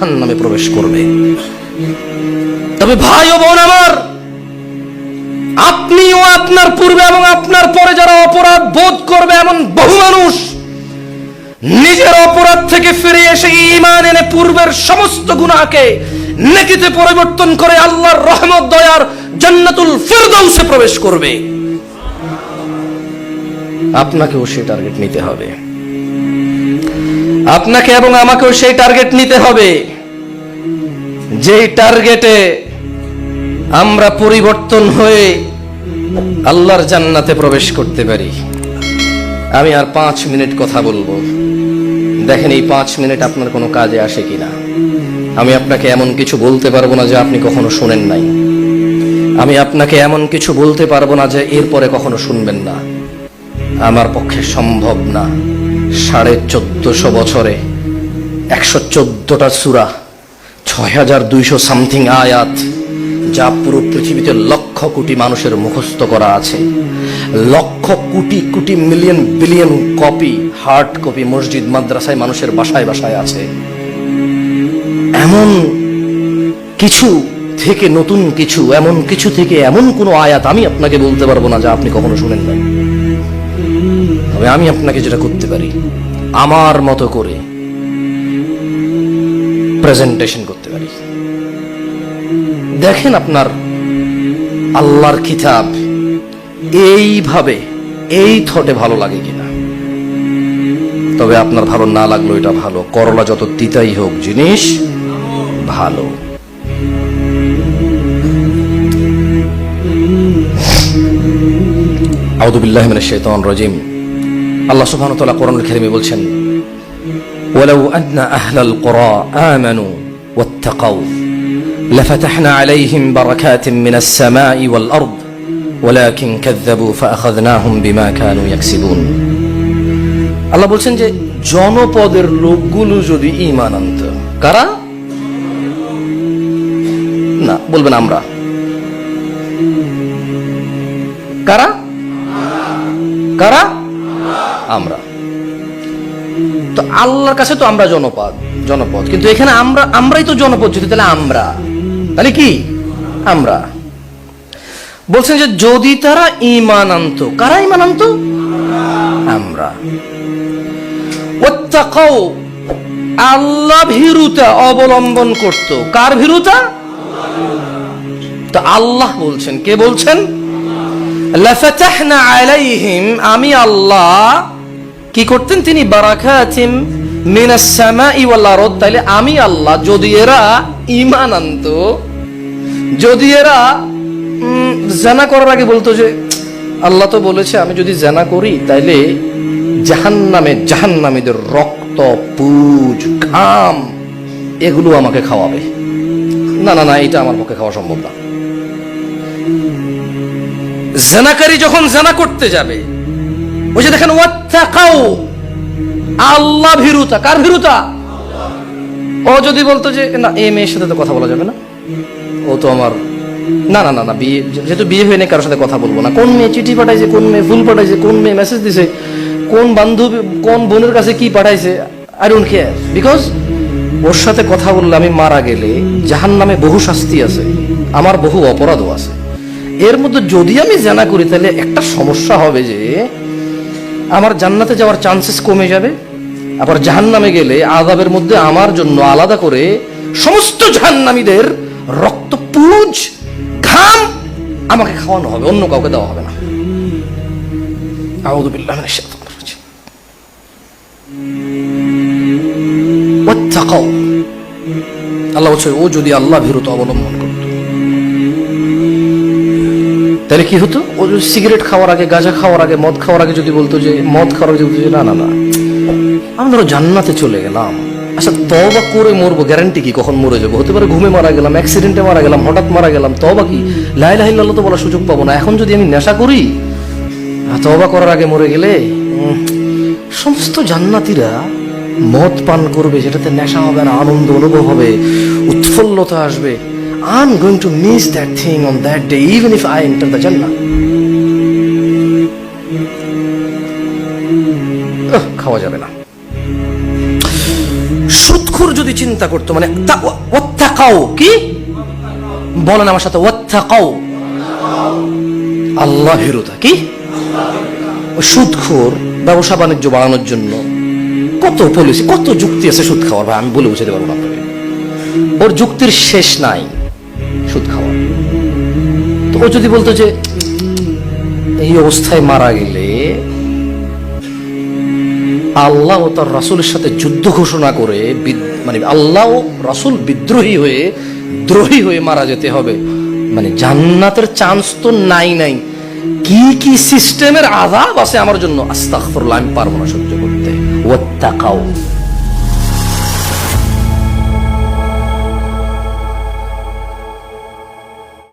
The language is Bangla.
জাহান নামে প্রবেশ করবে। তবে ভাই ও বোন আমার, আপনিও আপনার পূর্বে এবং আপনার পরে যারা অপরাধ বোধ করবে এমন বহু মানুষ, নিজের অপরাধ থেকে ফিরে এসে ইমান এনে পূর্বের সমস্ত গুনাহকে নেকিতে পরিবর্তন করে আল্লাহর রহমত, দয়ার জান্নাতুল ফিরদাউসে প্রবেশ করবে। আপনাকেও সে টার্গেট নিতে হবে। আপনাকে এবং আমাকেও সেই টার্গেট নিতে হবে। যেই টার্গেটে আমরা পরিবর্তন হয়ে আল্লাহর জান্নাতে প্রবেশ করতে পারি। আমি আর পাঁচ মিনিট কথা বলব। দেখেন এই পাঁচ মিনিট আপনার কোনো কাজে আসে কিনা। আমি আপনাকে এমন কিছু বলতে পারব না যে আপনি কখনো শুনেন নাই। আমি আপনাকে এমন কিছু বলতে পারব না যে এরপরে কখনো শুনবেন না। আমার পক্ষে সম্ভব না। সাড়ে চোদ্দশো বছরে, একশো চোদ্দটা সুরা, ছয় হাজার দুইশো সামথিং আয়াত, যা পুরো পৃথিবীতে লক্ষ কোটি মানুষের মুখস্থ করা আছে। Lakh crore crore million billion copy, hard copy মসজিদ, মাদ্রাসায় মানুষের বাসায় বাসায় আছে। এমন কিছু থেকে নতুন কিছু, এমন কিছু থেকে এমন কোনো আয়াত আমি আপনাকে বলতে পারব না যা আপনি কখনো শুনেন নাই। তবে আমি আপনাকে যেটা করতে পারি, আমার মতো করে প্রেজেন্টেশন করতে পারি। দেখেন আপনার আল্লাহর কিতাব এইভাবে, এই থটে ভালো লাগে কিনা। তবে আপনার ভালো না লাগল এটা ভালো। করলা যত তিতাই হোক, জিনিস ভালো। আউদুবিল্লাহ মিনাশ শাইতানির রাজিম আল্লাহ সুবহানাহু ওয়া তাআলা কোরআনুল কারীমে বলছেন ولو أن أهل القرى آمنوا واتقوا لفتحنا عليهم بركات من السماء والأرض ولكن كذبوا فأخذناهم بما كانوا يكسبون আল্লাহ বলছেন যে জনপদের লোকগুলো যদি ইমান আনত কারা না বলবেন আমরা কারা কারা? আমরা। তো আল্লাহর কাছে তো আমরা জনপদ জনপদ। কিন্তু এখানে আমরা, আমরাই তো জনপদ, যদি তাহলে আমরা। তাহলে কি? আমরা। বলছেন যে যদি তারা ইমান আনতো, কারা ইমান আনতো? আমরা। আল্লাহ ভীরুতা অবলম্বন করত। কার ভীরুতা? তো আল্লাহ বলছেন। কে বলছেন? লাফাতাহনা আলাইহিম আমি আল্লাহ কি করতেন তিনি? বারাকাতিম মিনাস সামাই ওয়াল আরদ। তাইলে আমি আল্লাহ, যদি এরা ঈমান আনতো, যদি এরা জানা করার আগে বলতো যে, আল্লাহ তো বলেছে, আমি যদি জানা করি, তাইলে জাহান্নামে, জাহান্নামীদের রক্ত, পুজ, ঘাম, এগুলো আমাকে খাওয়াবে। না না না, এটা আমার পক্ষে খাওয়া সম্ভব না। জানাকারী যখন জেনা করতে যাবে, ওই যে দেখেন আল্লাহ ভীরুতা, কার ভীরুতা? ও যদি বলতো যে, না এই মেয়ের সাথে তো কথা বলা যাবে না। ও তো আমার, না না না না, বিয়ে, যেহেতু বিয়ে হয়নি, কারোর সাথে কথা বলব না। কোন মেয়ে চিঠি পাঠাইছে, কোন মেয়ে ফুল পাঠাইছে, কোন মেয়ে মেসেজ দিছে, কোন বান্ধবী, কোন বোনের কাছে কি পাঠাইছে ডোন্ট কেয়ার বিকজ ওর সাথে কথা বললে আমি মারা গেলে জাহান নামে বহু শাস্তি আছে, আমার বহু অপরাধও আছে। এর মধ্যে যদি আমি জানা করি, তাহলে একটা সমস্যা হবে যে, আমার জান্নাতে যাওয়ার চান্সেস কমে যাবে, আবার জাহান্নামে গেলে আদাবের মধ্যে আমার জন্য আলাদা করে সমস্ত জাহান্নামীদের রক্ত পুজ ঘাম আমাকে খাওয়ানো হবে, অন্য কাউকে দেওয়া হবে না। আল্লাহ বলছে, ও যদি আল্লাহ ভীরুতা অবলম্বন করত তাহলে কি হতো? ও সিগারেট খাওয়ার আগে, গাঁজা খাওয়ার আগে, মদ খাওয়ার আগে যদি বলতো যে, মদ খাওয়ার আগে যদি না না না, আমি ধরো জান্নাতে চলে গেলাম। আচ্ছা তবা করে মরবো গ্যারান্টি কি? কখন মরে যাব? হতে পারে ঘুমে মারা গেলাম অ্যাক্সিডেন্টে মারা গেলাম, হঠাৎ মারা গেলাম তবা কি? লাইলা হিল্লাহ তো বলার সুযোগ পাবো না। এখন যদি আমি নেশা করি তবা করার আগে মরে গেলে সমস্ত জান্নাতিরা মদ পান করবে, যেটাতে নেশা হবে না, আনন্দ, অনুভব হবে, উৎফুল্লতা আসবে। Going to miss that thing on that day even if I enter the জান্নাত উহ, খাওয়া যাবে না। সুৎখুর যদি চিন্তা করতো মানে ওয়াত্তাকাও কি? বলেন আমার সাথে ওয়াত্তাকাও আল্লাহ ভীরুতা কি? সুদখোর ব্যবসা বাণিজ্য বাড়ানোর জন্য কত পলিসি কত যুক্তি আছে সুদ খাওয়ার ভাই? আমি বলে বুঝাতে পারব না ওর যুক্তির শেষ নাই। সুদ খাওয়ার তো ও যদি বলতো যে, এই অবস্থায় মারা গেলে আল্লাহ ও তার রাসূলের সাথে যুদ্ধ ঘোষণা করে মানে আল্লাহ রাসূল বিদ্রোহী হয়ে, দ্রোহী হয়ে মারা যেতে হবে। মানে জান্নাতের চান্স তো নাই নাই। কি কি সিস্টেমের আযাব আছে আমার জন্য? আস্তাগফিরুল্লাহ, আমি পারব না সহ্য করতে। ও ওয়াত্তাকাও